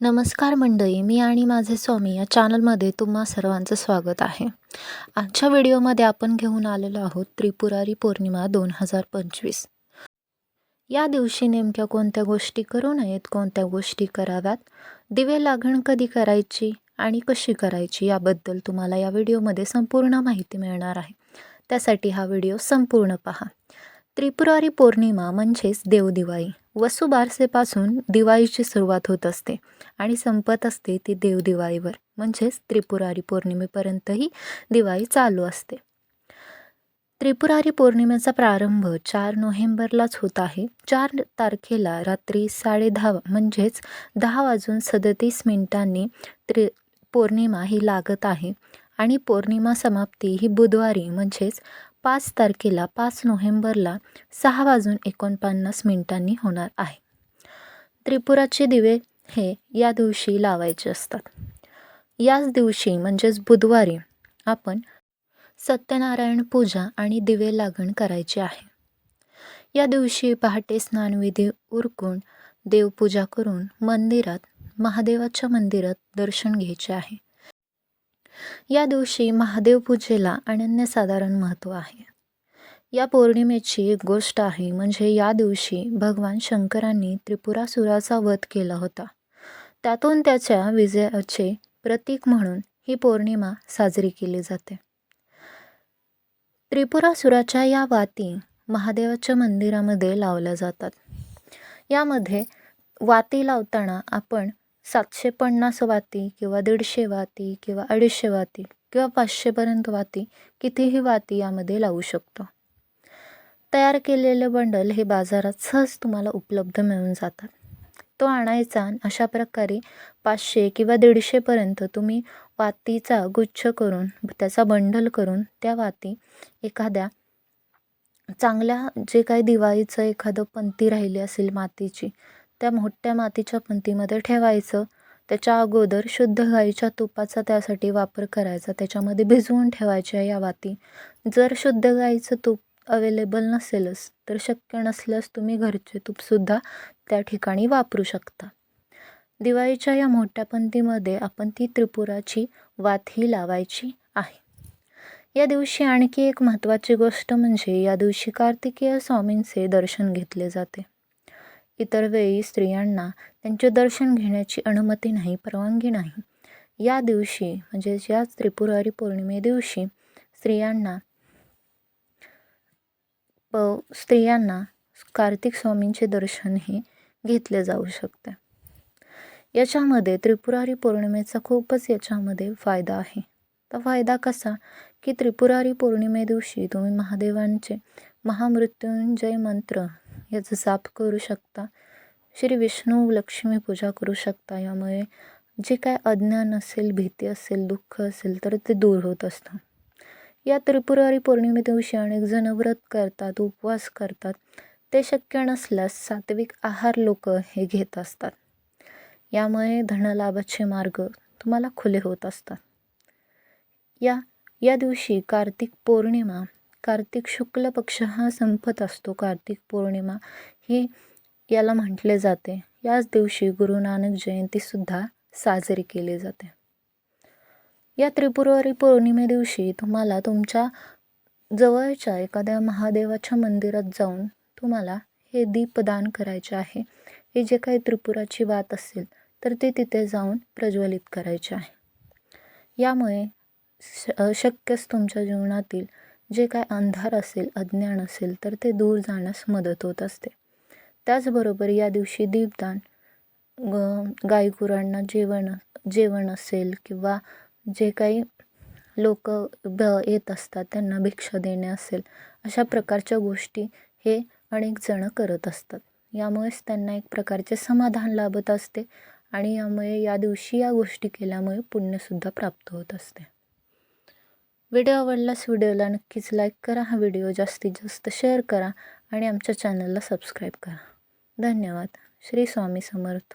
नमस्कार मंडळी मी आणि माझे स्वामी या चॅनलमध्ये तुम्हा सर्वांचं स्वागत आहे. आजच्या व्हिडिओमध्ये आपण घेऊन आलेलो आहोत त्रिपुरारी पौर्णिमा दोन हजार पंचवीस. या दिवशी नेमक्या कोणत्या गोष्टी करू नयेत कोणत्या गोष्टी कराव्यात दिवे लागण कधी करायची आणि कशी करायची याबद्दल तुम्हाला या व्हिडिओमध्ये संपूर्ण माहिती मिळणार आहे. त्यासाठी हा व्हिडिओ संपूर्ण पहा. त्रिपुरारी पौर्णिमा म्हणजेच देवदिवाळी. वसुबारसेपासून दिवाळीची सुरुवात होत असते आणि संपत असते ती देवदिवाळीवर म्हणजेच त्रिपुरारी पौर्णिमेपर्यंतही दिवाळी चालू असते. त्रिपुरारी पौर्णिमेचा प्रारंभ चार नोव्हेंबरलाच होत आहे. चार तारखेला रात्री साडे दहा म्हणजेच दहा वाजून सदतीस मिनिटांनी त्रि पौर्णिमा ही लागत आहे आणि पौर्णिमा समाप्ती ही बुधवारी म्हणजेच पाच तारखेला पाच नोव्हेंबरला सहा वाजून एकोणपन्नास मिनिटांनी होणार आहे. त्रिपुराचे दिवे हे या दिवशी लावायचे असतात. याच दिवशी म्हणजेच बुधवारी आपण सत्यनारायण पूजा आणि दिवे लागण करायची आहे. या दिवशी पहाटे स्नानविधी उरकून देवपूजा करून मंदिरात महादेवाच्या मंदिरात दर्शन घ्यायचे आहे. या दिवशी महादेव पूजेला अनन्यसाधारण महत्त्व आहे. या पौर्णिमेची एक गोष्ट आहे म्हणजे या दिवशी भगवान शंकरांनी त्रिपुरासुराचा वध केला होता. त्यातून त्याच्या विजयाचे प्रतीक म्हणून ही पौर्णिमा साजरी केली जाते. त्रिपुरासुराच्या या वाती महादेवाच्या मंदिरामध्ये लावल्या जातात. यामध्ये वाती लावताना आपण सातशे पन्नास वाती किंवा दीडशे वाती किंवा अडीचशे वाती किंवा पाचशेपर्यंत वाती कितीही वाती यामध्ये लावू शकतो. तयार केलेले बंडल हे बाजारात सहज तुम्हाला उपलब्ध मिळून जातात. तो आणायचा अशा प्रकारे पाचशे किंवा दीडशेपर्यंत तुम्ही वातीचा गुच्छ करून त्याचा बंडल करून त्या वाती एखाद्या चांगल्या जे काही दिवाळीचं एखादं पंती राहिली असेल मातीची त्या मोठ्या मातीच्या पंतीमध्ये ठेवायचं. त्याच्या अगोदर शुद्ध गाईच्या तुपाचा त्यासाठी वापर करायचा. त्याच्यामध्ये भिजवून ठेवायच्या या वाती. जर शुद्ध गाईचं तूप अवेलेबल नसेलच तर शक्य नसल्यास तुम्ही घरचे तूपसुद्धा त्या ठिकाणी वापरू शकता. दिवाळीच्या या मोठ्या पंतीमध्ये आपण ती त्रिपुराची वातही लावायची आहे. या दिवशी आणखी एक महत्त्वाची गोष्ट म्हणजे या दिवशी कार्तिकेय स्वामींचे दर्शन घेतले जाते. इतर वेळी स्त्रियांना त्यांचे दर्शन घेण्याची अनुमती नाही परवानगी नाही. या दिवशी म्हणजेच या त्रिपुरारी पौर्णिमे दिवशी स्त्रियांना प स्त्रियांना कार्तिक स्वामींचे दर्शन हे घेतले जाऊ शकते. याच्यामध्ये त्रिपुरारी पौर्णिमेचा खूपच याच्यामध्ये फायदा आहे. तर फायदा कसा? की त्रिपुरारी पौर्णिमे दिवशी तुम्ही महादेवांचे महामृत्युंजय मंत्र याचा जाप करू शकता. श्री विष्णू लक्ष्मी पूजा करू शकता. यामुळे जे काय अज्ञान असेल भीती असेल दुःख असेल तर ते दूर होत असतं. या त्रिपुरारी पौर्णिमे दिवशी अनेक जण व्रत करतात उपवास करतात. ते शक्य नसल्यास सात्विक आहार लोक हे घेत असतात. यामुळे धनलाभाचे मार्ग तुम्हाला खुले होत असतात. या या दिवशी कार्तिक पौर्णिमा कार्तिक शुक्ल पक्ष हा संपत असतो कार्तिक पौर्णिमा. ही याला म्हटले जाते. याच दिवशी गुरु नानक जयंतीसुद्धा साजरी केली जाते. या त्रिपुरवारी पौर्णिमे दिवशी तुम्हाला तुमच्या जवळच्या एखाद्या महादेवाच्या मंदिरात जाऊन तुम्हाला हे दीपदान करायचे आहे. हे जे काही त्रिपुराची वात असेल तर ते तिथे जाऊन प्रज्वलित करायचे आहे. यामुळे श शक्यच तुमच्या जीवनातील जे काय अंधार असेल अज्ञान असेल तर ते दूर जाण्यास मदत होत असते. त्याचबरोबर या दिवशी दीपदान ग गायगुरांना जेवण जेवण असेल किंवा जे काही लोक ब येत असतात त्यांना भिक्षा देणे असेल अशा प्रकारच्या गोष्टी हे अनेक जणं करत असतात. यामुळेच त्यांना एक प्रकारचे समाधान लाभत असते आणि यामुळे या दिवशी या गोष्टी केल्यामुळे पुण्यसुद्धा प्राप्त होत असते. व्हिडिओ आवडलास व्हिडिओला नक्कीच लाईक करा हा व्हिडिओ जास्तीत जास्त शेअर करा आणि आमच्या चॅनलला सबस्क्राईब करा. धन्यवाद. श्री स्वामी समर्थ.